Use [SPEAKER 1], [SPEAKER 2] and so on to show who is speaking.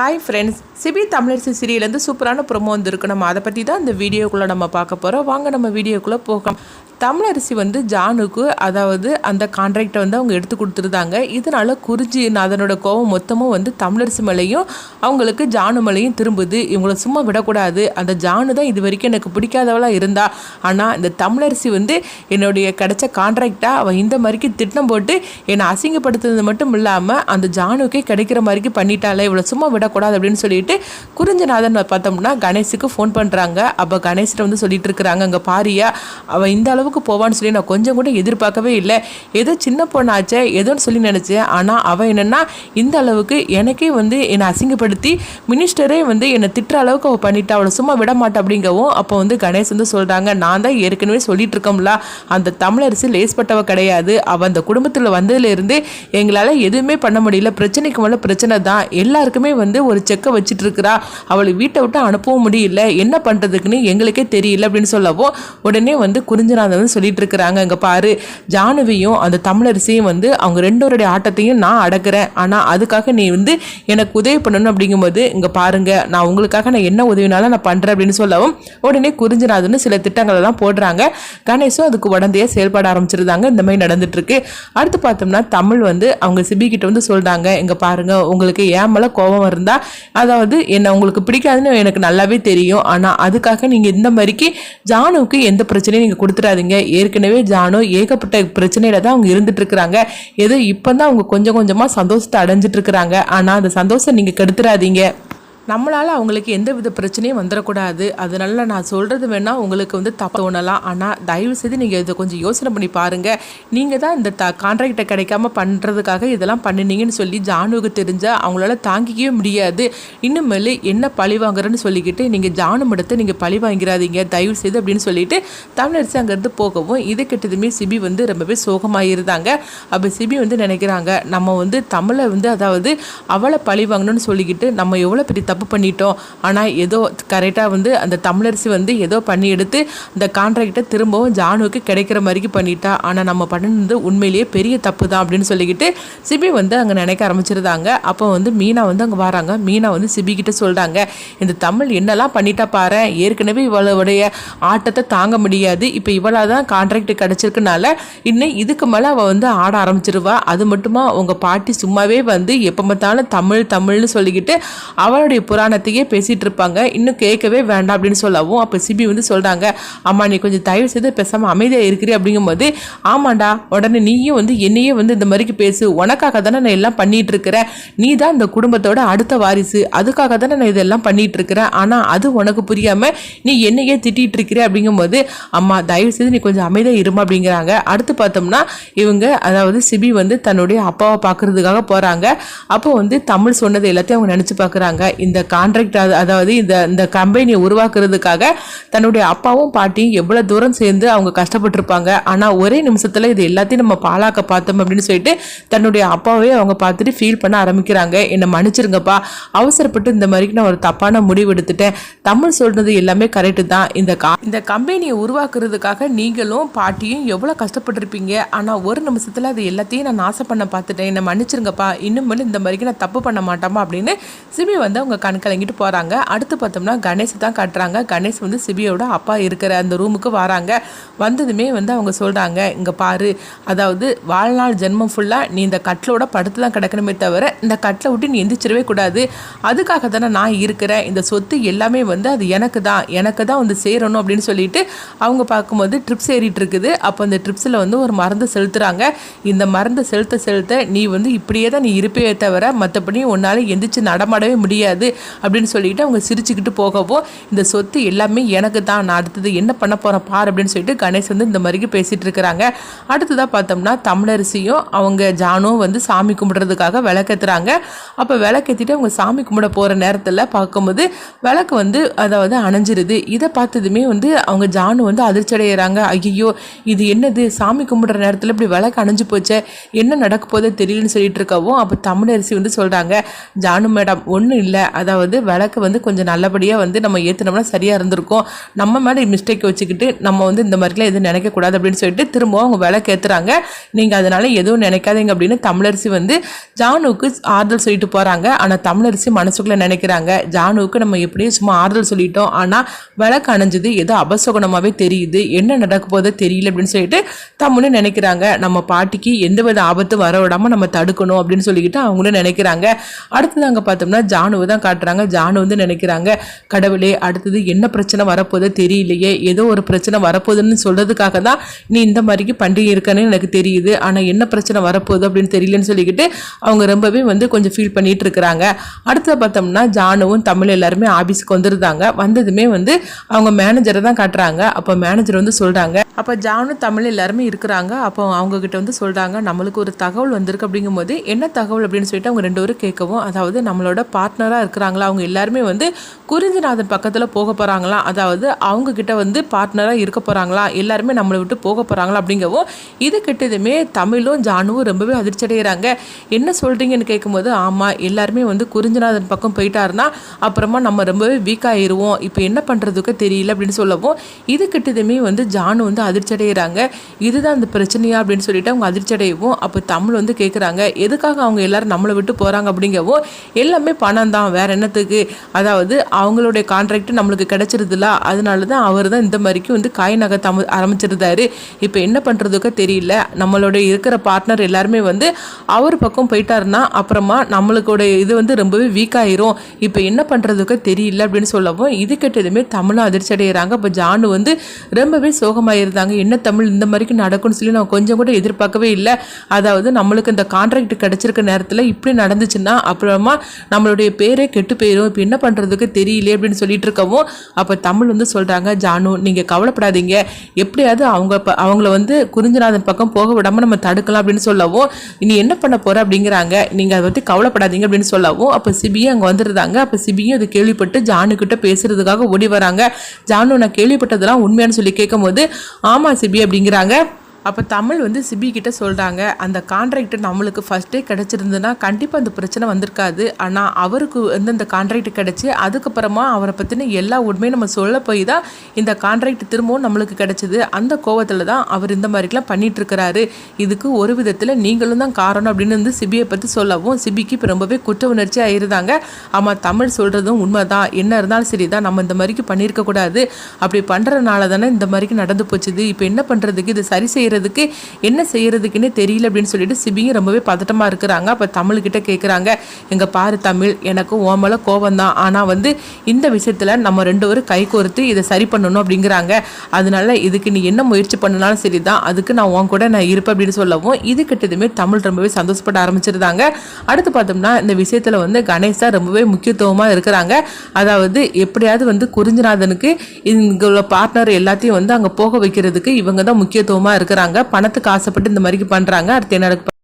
[SPEAKER 1] Hi friends சிபி தமிழரசி சீரியலேருந்து சூப்பரான ப்ரொமோ வந்துருக்கு. நம்ம அதை பற்றி தான் இந்த வீடியோக்குள்ளே நம்ம பார்க்க போகிறோம் வாங்க நம்ம வீடியோக்குள்ளே போகலாம். தமிழரசி வந்து ஜானுக்கு அதாவது அந்த கான்ட்ராக்டை வந்து அவங்க எடுத்து கொடுத்துருந்தாங்க. இதனால் குறிஞ்சி அதனோட கோவம் மொத்தமும் வந்து தமிழரசி மேலேயும் அவங்களுக்கு ஜானு மேலேயும் திரும்புது. இவங்கள சும்மா விடக்கூடாது. அந்த ஜானு தான் இது வரைக்கும் எனக்கு பிடிக்காதவளாக இருந்தா. ஆனால் இந்த தமிழரசி வந்து என்னுடைய கிடைச்ச கான்ட்ராக்டாக அவள் இந்த மாதிரிக்கு திட்டம் போட்டு என்னை அசிங்கப்படுத்துறது மட்டும் இல்லாமல் அந்த ஜானுக்கே கிடைக்கிற மாதிரிக்கு பண்ணிட்டாலே இவ்வளோ சும்மா விடக்கூடாது அப்படின்னு சொல்லிட்டு குறிஞ்சநாதன் பார்த்தோம்னா கணேஷுக்கு ஃபோன் பண்ணுறாங்க அப்போ கணேஷ்கிட்ட வந்து சொல்லிட்டு இருக்கிறாங்க அங்கே பாரியா அவள் இந்த அளவுக்கு போவான்னு சொல்லி நான் கொஞ்சம் கூட எதிர்பார்க்கவே இல்லை. ஏதோ சின்ன பொண்ணாச்சே ஏதோன்னு சொல்லி நினச்சேன். ஆனால் அவள் என்னென்னா இந்த அளவுக்கு எனக்கே வந்து என்னை அசிங்கப்படுத்தி மினிஸ்டரே வந்து என்னை திட்டுற அளவுக்கு அவள் பண்ணிட்டா. அவளை சும்மா விட மாட்டா அப்படிங்கவும் அப்போ வந்து கணேஷ் வந்து சொல்கிறாங்க நான் தான் ஏற்கனவே சொல்லிட்டு இருக்கோம்ல அந்த தமிழரசி லேஸ்பட்டவ கிடையாது. அவள் அந்த குடும்பத்தில் வந்ததுலேருந்து எங்களால் எதுவுமே பண்ண முடியல. பிரச்சனைக்கு மேலே பிரச்சனை தான். எல்லாருக்குமே வந்து ஒரு செக்கை வச்சுட்டு இருக்கிறா அவளை வீட்டை விட்டு அனுப்பவும் முடியல. என்ன பண்ணுறதுக்குன்னு எங்களுக்கே தெரியல அப்படின்னு சொல்லவும் உடனே வந்து குறிஞ்சநாதன் வந்து சொல்லிட்டு இருக்கிறாங்க இங்கே பாரு ஜானுவையும் அந்த தமிழரசியும் வந்து அவங்க ரெண்டோருடைய ஆட்டத்தையும் நான் அடக்கிறேன். ஆனால் அதுக்காக நீ வந்து எனக்கு உதவி பண்ணணும் அப்படிங்கும்போது இங்கே பாருங்க நான் உங்களுக்காக நான் என்ன உதவினாலும் நான் பண்ணுறேன் அப்படின்னு சொல்லவும் உடனே குறிஞ்சநாதன் சில திட்டங்கள் எல்லாம் போடுறாங்க. கணேசும் அதுக்கு உடந்தையே செயல்பட ஆரம்பிச்சிருந்தாங்க. இந்த மாதிரி நடந்துட்டுருக்கு. அடுத்து பார்த்தோம்னா தமிழ் வந்து அவங்க சிபி கிட்ட வந்து சொல்கிறாங்க இங்கே பாருங்க உங்களுக்கு ஏன் மேல கோபம் இருந்தால் அதாவது என்ன உங்களுக்கு பிடிக்காதுன்னு எனக்கு நல்லாவே தெரியும். ஆனால் அதுக்காக நீங்கள் இந்த மாதிரிக்கு ஜானுவுக்கு எந்த பிரச்சனையும் நீங்கள் கொடுத்துடாதீங்க. ஏற்கனவே ஜானு ஏகப்பட்ட பிரச்சனையில தான் அவங்க இருந்துட்டு இருக்கிறாங்க ஏதோ இப்போ தான் அவங்க கொஞ்சம் கொஞ்சமாக சந்தோஷத்தை அடைஞ்சிட்டு இருக்கிறாங்க ஆனால் அந்த சந்தோஷம் நீங்கள் கெடுத்துடாதீங்க. நம்மளால் அவங்களுக்கு எந்த வித பிரச்சனையும் வந்துடக்கூடாது. அதனால நான் சொல்கிறது வேணால் உங்களுக்கு வந்து தப்பு தோணலாம். ஆனால் தயவு செய்து நீங்கள் இதை கொஞ்சம் யோசனை பண்ணி பாருங்கள் நீங்கள் தான் இந்த த கான்ட்ராக்டை கிடைக்காம பண்ணுறதுக்காக இதெல்லாம் பண்ணினீங்கன்னு சொல்லி ஜானுவுக்கு தெரிஞ்சால் அவங்களால தாங்கிக்கவே முடியாது. இன்னுமேல் என்ன பழி வாங்குறேன்னு சொல்லிக்கிட்டு நீங்கள் ஜானு எடுத்து நீங்கள் பழி வாங்கிறாதீங்க தயவு செய்து அப்படின்னு சொல்லிட்டு தமிழரசு அங்கேருந்து போகவும் இதை கெட்டதுமே சிபி வந்து ரொம்பவே சோகமாக இருந்தாங்க அப்போ சிபி வந்து நினைக்கிறாங்க நம்ம வந்து தமிழை வந்து அதாவது அவளை பழி வாங்கணும்னு சொல்லிக்கிட்டு நம்ம எவ்வளோ பெரிய தப்பு தப்பு பண்ணிட்டோம். ஆனால் ஏதோ கரெக்டாக வந்து அந்த தமிழரசி வந்து ஏதோ பண்ணி எடுத்து அந்த கான்ட்ராக்டை திரும்பவும் ஜானுவுக்கு கிடைக்கிற மாதிரிக்கு பண்ணிட்டா. ஆனால் நம்ம பண்ணினது உண்மையிலேயே பெரிய தப்பு தான் அப்படின்னு சொல்லிக்கிட்டு சிபி வந்து அங்கே நினைக்க ஆரம்பிச்சிருந்தாங்க. அப்போ வந்து மீனா வந்து அங்கே வராங்க. மீனா வந்து சிபி கிட்ட சொல்கிறாங்க இந்த தமிழ் என்னெல்லாம் பண்ணிட்டா பாரு. ஏற்கனவே இவளுடைய ஆட்டத்தை தாங்க முடியாது. இப்போ இவளாக தான் கான்ட்ராக்ட் கிடச்சிருக்கனால இன்னும் இதுக்கு மேலே அவள் வந்து ஆட ஆரம்பிச்சிருவா. அது மட்டுமா உங்கள் பாட்டி சும்மாவே வந்து எப்போ பார்த்தாலும் தமிழ் தமிழ்னு சொல்லிக்கிட்டு அவளுடைய புராணத்தையே பேசிகிட்டு இருப்பாங்க. இன்னும் கேட்கவே வேண்டாம் அப்படின்னு சொல்லவும் அப்போ சிபி வந்து சொல்கிறாங்க அம்மா நீ கொஞ்சம் தயவு செய்து பேசாமல் அமைதியாக இருக்கிறீ அப்படிங்கும்போது ஆமாண்டா உடனே நீயும் வந்து என்னையே வந்து இந்த மாதிரிக்கு பேசு. உனக்காக தானே நான் எல்லாம் பண்ணிகிட்டு இருக்கிறேன். நீ தான் இந்த குடும்பத்தோட அடுத்த வாரிசு. அதுக்காக தானே நான் இதெல்லாம் பண்ணிகிட்டு இருக்கிறேன். ஆனால் அது உனக்கு புரியாமல் நீ என்னையே திட்டிகிட்டு இருக்கிற அப்படிங்கும்போது அம்மா தயவு செய்து நீ கொஞ்சம் அமைதியாக இருமா அப்படிங்கிறாங்க. அடுத்து பார்த்தோம்னா இவங்க அதாவது சிபி வந்து தன்னுடைய அப்பாவை பார்க்கறதுக்காக போகிறாங்க அப்போ வந்து தமிழ் சொன்னது எல்லாத்தையும் அவங்க நினச்சி பார்க்குறாங்க இந்த இந்த கான்ட்ராக்ட் அதாவது இந்த இந்த கம்பெனியை உருவாக்குறதுக்காக தன்னுடைய அப்பாவும் பாட்டியும் எவ்வளோ தூரம் சேர்ந்து அவங்க கஷ்டப்பட்டிருப்பாங்க. ஆனால் ஒரே நிமிஷத்தில் இது எல்லாத்தையும் நம்ம பாலாக்க பார்த்தோம் அப்படின்னு சொல்லிட்டு தன்னுடைய அப்பாவே அவங்க பார்த்துட்டு ஃபீல் பண்ண ஆரம்பிக்கிறாங்க. என்னை மன்னிச்சிருங்கப்பா. அவசரப்பட்டு இந்த மாதிரிக்கு நான் ஒரு தப்பான முடிவு எடுத்துட்டேன். தமிழ் சொல்றது எல்லாமே கரெக்டு தான். இந்த கா இந்த கம்பெனியை உருவாக்குறதுக்காக நீங்களும் பாட்டியும் எவ்வளோ கஷ்டப்பட்டிருப்பீங்க. ஆனால் ஒரு நிமிஷத்தில் அது எல்லாத்தையும் நான் நாசம் பண்ண பார்த்துட்டேன். என்னை மன்னிச்சிருங்கப்பா. இன்னும் இந்த மாதிரிக்கு நான் தப்பு பண்ண மாட்டோமா அப்படின்னு சிமி வந்து அவங்க கண் கலங்கிட்டு போகிறாங்க அடுத்து பார்த்தோம்னா கணேஷ் தான் காட்டுறாங்க. கணேஷ் வந்து சிபியோட அப்பா இருக்கிற அந்த ரூமுக்கு வராங்க. வந்ததுமே வந்து அவங்க சொல்கிறாங்க இங்கே பாரு அதாவது வாழ்நாள் ஜென்மம் ஃபுல்லாக நீ இந்த கட்டிலோட படுத்து தான் கிடக்கணுமே தவிர இந்த கட்டிலை விட்டு நீ எந்திரிச்சிடவே கூடாது. அதுக்காக தானே நான் இருக்கிறேன். இந்த சொத்து எல்லாமே வந்து அது எனக்கு தான். எனக்கு தான் வந்து சேரணும் அப்படின்னு சொல்லிட்டு அவங்க பார்க்கும்போது ட்ரிப்ஸ் ஏறிட்டு இருக்குது. அப்போ அந்த ட்ரிப்ஸில் வந்து ஒரு மருந்து செலுத்துகிறாங்க இந்த மருந்து செலுத்த செலுத்த நீ வந்து இப்படியே தான் நீ இருப்பே தவிர மற்றபடி உன்னால் எந்திரிச்சு நடமாடவே முடியாது. அப்படின்னு சொல்லிட்டு அவங்க சிரிச்சுக்கிட்டு போகவும் இந்த சொத்து எல்லாமே எனக்கு தான் நான் அடுத்தது என்ன பண்ண போகிறேன் பார் அப்படின்னு சொல்லிட்டு கணேஷ் வந்து இந்த மாதிரிக்கு பேசிகிட்டு இருக்கிறாங்க. அடுத்ததாக பார்த்தோம்னா தமிழரசியும் அவங்க ஜானும் வந்து சாமி கும்பிட்றதுக்காக விளக்கேற்றுறாங்க அப்போ விளக்கேற்றிட்டு அவங்க சாமி கும்பிட போகிற நேரத்தில் பார்க்கும்போது விளக்கு வந்து அதாவது அணைஞ்சிருது. இதை பார்த்ததுமே வந்து அவங்க ஜானு வந்து அதிர்ச்சி அடைகிறாங்க ஐயோ இது என்னது? சாமி கும்பிட்ற நேரத்தில் இப்படி விளக்கு அணைஞ்சு போச்சே என்ன நடக்க போதோ தெரியலன்னு சொல்லிட்டு இருக்கவும் அப்போ தமிழரசி வந்து சொல்கிறாங்க ஜானு மேடம் ஒன்றும் இல்லை. அதாவது விளக்கு வந்து கொஞ்சம் நல்லபடியாக வந்து நம்ம ஏற்றினோம்னா சரியாக இருந்திருக்கும். நம்ம மேலே மிஸ்டேக் வச்சுக்கிட்டு நம்ம வந்து இந்த மாதிரிலாம் எதுவும் நினைக்கக்கூடாது அப்படின்னு சொல்லிட்டு திரும்பவும் அவங்க விளக்கு ஏற்றுறாங்க நீங்கள் அதனால் எதுவும் நினைக்காதீங்க அப்படின்னு தமிழரசி வந்து ஜானுவுக்கு ஆறுதல் சொல்லிட்டு போகிறாங்க ஆனால் தமிழரசி மனசுக்குள்ளே நினைக்கிறாங்க. ஜானுவுக்கு நம்ம எப்படியும் சும்மா ஆறுதல் சொல்லிட்டோம். ஆனால் விளக்கு அணைஞ்சது ஏதோ அபசகுணமாகவே தெரியுது. என்ன நடக்க போதோ தெரியல அப்படின்னு சொல்லிட்டு தம்முன்னு நினைக்கிறாங்க. நம்ம பாட்டிக்கு எந்த வித ஆபத்து வர விடாம நம்ம தடுக்கணும் அப்படின்னு சொல்லிக்கிட்டு அவங்களும் நினைக்கிறாங்க. அடுத்தது அங்கே பார்த்தோம்னா ஜானுவை தான் காட்டுறாங்க. ஜானு வந்து நினைக்கிறாங்க கடவுளே அடுத்தது என்ன பிரச்சனை வரப்போதோ தெரியலையே. ஏதோ ஒரு பிரச்சனை வரப்போகுதுன்னு சொல்றதுக்காக தான் நீ இந்த மாதிரிக்கு பண்டிகை இருக்கன்னு எனக்கு தெரியுது. ஆனால் என்ன பிரச்சனை வரப்போகுது அப்படின்னு தெரியலன்னு சொல்லிக்கிட்டு அவங்க ரொம்பவே வந்து கொஞ்சம் ஃபீல் பண்ணிட்டு இருக்கிறாங்க. அடுத்தது பார்த்தோம்னா ஜானுவும் தமிழ் எல்லாருமே ஆபீஸ்க்கு வந்துருந்தாங்க. வந்ததுமே வந்து அவங்க மேனேஜரை தான் காட்டுறாங்க. அப்போ மேனேஜர் வந்து சொல்றாங்க அப்போ ஜானு தமிழ் எல்லாருமே இருக்கிறாங்க. அப்போ அவங்க கிட்ட வந்து சொல்றாங்க நம்மளுக்கு ஒரு தகவல் வந்திருக்கு அப்படிங்கும்போது என்ன தகவல் அப்படின்னு சொல்லிட்டு அவங்க ரெண்டு பேரும் கேட்கவும் அதாவது நம்மளோட பார்ட்னராக இருக்கிறாங்களா அவங்க எல்லாருமே வந்து குறிஞ்சிநாதன் பக்கத்தில் போக போகிறாங்களா அதாவது அவங்கக்கிட்ட வந்து பார்ட்னராக இருக்க போகிறாங்களா எல்லாருமே நம்மளை விட்டு போக போகிறாங்களா அப்படிங்கவும் இது கிட்டதுமே தமிழும் ஜானுவும் ரொம்பவே அதிர்ச்சி அடைகிறாங்க என்ன சொல்கிறீங்கன்னு கேட்கும்போது ஆமாம் எல்லாருமே வந்து குறிஞ்சிநாதன் பக்கம் போயிட்டாருன்னா அப்புறமா நம்ம ரொம்பவே வீக் இப்போ என்ன பண்ணுறதுக்கு தெரியல அப்படின்னு சொல்லவும் இது கிட்டதுமே வந்து ஜானு வந்து அதிர்ச்சி அடைகிறாங்க இதுதான் அந்த பிரச்சனையா அப்படின்னு சொல்லிட்டு அவங்க அதிர்ச்சி அடையவும் அப்போ தமிழ் வந்து கேட்குறாங்க எதுக்காக அவங்க எல்லாரும் நம்மளை விட்டு போகிறாங்க அப்படிங்கவும் எல்லாமே பணம் தான் வேற என்னத்துக்கு அதாவது அவங்களுடைய கான்ட்ராக்ட் நம்மளுக்கு கிடைச்சிருதுல அதனால தான் அவர் தான் இந்த மாதிரிக்கு வந்து காய் நகர்த்த தம ஆரம்பிச்சிருந்தாரு. இப்போ என்ன பண்ணுறதுக்கோ தெரியல. நம்மளோட இருக்கிற பார்ட்னர் எல்லாருமே வந்து அவர் பக்கம் போயிட்டாருன்னா அப்புறமா நம்மளுக்கோட இது வந்து ரொம்பவே வீக் ஆயிரும். இப்போ என்ன பண்ணுறதுக்கோ தெரியல அப்படின்னு சொல்லவும் இது கேட்டதுமே தமிழும் அதிர்ச்சி அடைகிறாங்க இப்போ ஜானு வந்து ரொம்பவே சோகமாயிருந்தாங்க. என்ன தமிழ் இந்த மாதிரிக்கு நடக்கும்னு சொல்லி நான் கொஞ்சம் கூட எதிர்பார்க்கவே இல்லை. அதாவது நம்மளுக்கு இந்த கான்ட்ராக்ட் கிடைச்சிருக்க நேரத்தில் இப்படி நடந்துச்சுன்னா அப்புறமா நம்மளுடைய பேரே கெட்டு போயிடும் இப்போ என்ன பண்ணுறதுக்கு தெரியல அப்படின்னு சொல்லிட்டு இருக்கவும் அப்போ தமிழ் வந்து சொல்கிறாங்க ஜானு நீங்கள் கவலைப்படாதீங்க. எப்படியாவது அவங்க ப- அவங்கள வந்து குறிஞ்சநாதன் பக்கம் போக விடாமல் நம்ம தடுக்கலாம் அப்படின்னு சொல்லவும் நீ என்ன பண்ண போகிற அப்படிங்கிறாங்க. நீங்கள் அதை பற்றி கவலைப்படாதீங்க அப்படின்னு சொல்லவும் அப்போ சிபியும் அங்கே வந்துருந்தாங்க அப்போ சிபியும் அதை கேள்விப்பட்டு ஜானு கிட்ட பேசுறதுக்காக ஓடி வராங்க. ஜானு நான் கேள்விப்பட்டதெல்லாம் உண்மையானு சொல்லி கேட்கும்போது ஆமாம் சிபி அப்படிங்கிறாங்க. அப்போ தமிழ் வந்து சிபி கிட்ட சொல்கிறாங்க அந்த கான்ட்ராக்ட் நம்மளுக்கு ஃபஸ்ட்டே கிடச்சிருந்துன்னா கண்டிப்பாக அந்த பிரச்சனை வந்திருக்காது. ஆனால் அவருக்கு வந்து அந்த கான்ட்ராக்ட் கிடச்சி அதுக்கப்புறமா அவரை பற்றின எல்லா உண்மையும் நம்ம சொல்ல போய் தான் இந்த கான்ட்ராக்ட் திரும்பவும் நம்மளுக்கு கிடச்சிது. அந்த கோவத்தில் தான் அவர் இந்த மாதிரிலாம் பண்ணிகிட்ருக்கிறாரு இதுக்கு ஒரு விதத்தில் நீங்களும் தான் காரணம் அப்படின்னு வந்து சிபியை பற்றி சொல்லவும் சிபிக்கு இப்போ ரொம்பவே குற்ற உணர்ச்சி ஆயிருந்தாங்க ஆமாம் தமிழ் சொல்கிறதும் உண்மை தான் என்ன இருந்தாலும் சரி தான். நம்ம இந்த மாதிரிக்கு பண்ணியிருக்கக்கூடாது. அப்படி பண்ணுறதுனால தானே இந்த மாதிரிக்கு நடந்து போச்சுது. இப்போ என்ன பண்ணுறதுக்கு இது சரி செய்கிறதுக்கு என்ன செய்கிறதுக்குன்னே தெரியல அப்படின்னு சொல்லிட்டு சிபியும் ரொம்பவே பதட்டமாக இருக்கிறாங்க. அப்போ தமிழ்கிட்ட கேட்குறாங்க எங்கள் பாரு தமிழ் எனக்கு ஓமல கோபம் தான். ஆனால் வந்து இந்த விஷயத்தில் நம்ம ரெண்டு பேரும் கை கோர்த்து இதை சரி பண்ணணும் அப்படிங்கிறாங்க. அதனால இதுக்கு நீ என்ன முயற்சி பண்ணனாலும் சரி தான் அதுக்கு நான் உன் கூட நான் இருப்பேன் அப்படின்னு சொல்லவும் இது கிட்டதுமே தமிழ் ரொம்பவே சந்தோஷப்பட ஆரம்பிச்சிருந்தாங்க. அடுத்து பார்த்தோம்னா இந்த விஷயத்தில் வந்து கணேஷா ரொம்பவே முக்கியத்துவமாக இருக்கிறாங்க. அதாவது எப்படியாவது வந்து குறிஞ்சிநாதனுக்கு உள்ள பார்ட்னர் எல்லாத்தையும் வந்து அங்கே போக வைக்கிறதுக்கு இவங்க தான் முக்கியத்துவமாக இருக்கிறாங்க. பணத்துக்கு ஆசைப்பட்டு இந்த மாதிரி பண்ணுறாங்க அடுத்து என்ன